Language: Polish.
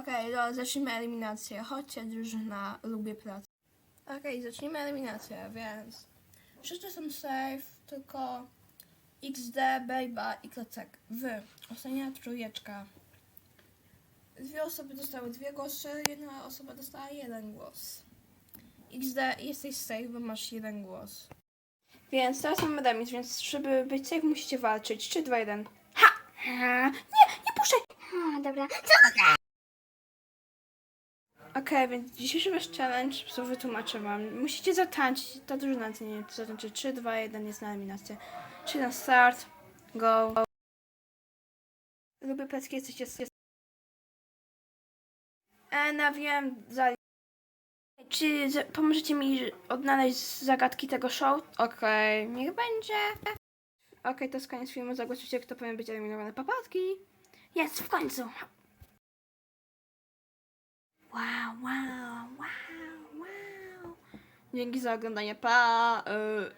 Okej, okay, no, zacznijmy eliminację. Chodźcie, drużyna, lubię pracę. Okej, zacznijmy eliminację, więc wszyscy są safe, tylko XD, Bejba i Klocek. Wy, ostatnia trójeczka. Dwie osoby dostały dwie głosy, jedna osoba dostała jeden głos. XD, jesteś safe, bo masz jeden głos. Więc teraz mamy remis, więc żeby być safe musicie walczyć. 3, 2, 1. Ha! ha. Nie, nie puszczaj! A, dobra. Okej, więc dzisiejszy wasz challenge, co wytłumaczę wam. Musicie zatańczyć, ta drużyna nie zatańczy 3, 2, 1 jest na eliminację. 3 na start, go. Lubię plecki, jesteście... Jest... E, na wiem, za... Czy pomożecie mi odnaleźć zagadki tego show? Okej, niech będzie. Okej, to jest koniec filmu, zagłosujcie, kto powinien być eliminowany. Papatki! Jest, w końcu! Dzięki za oglądanie. Pa! Yy,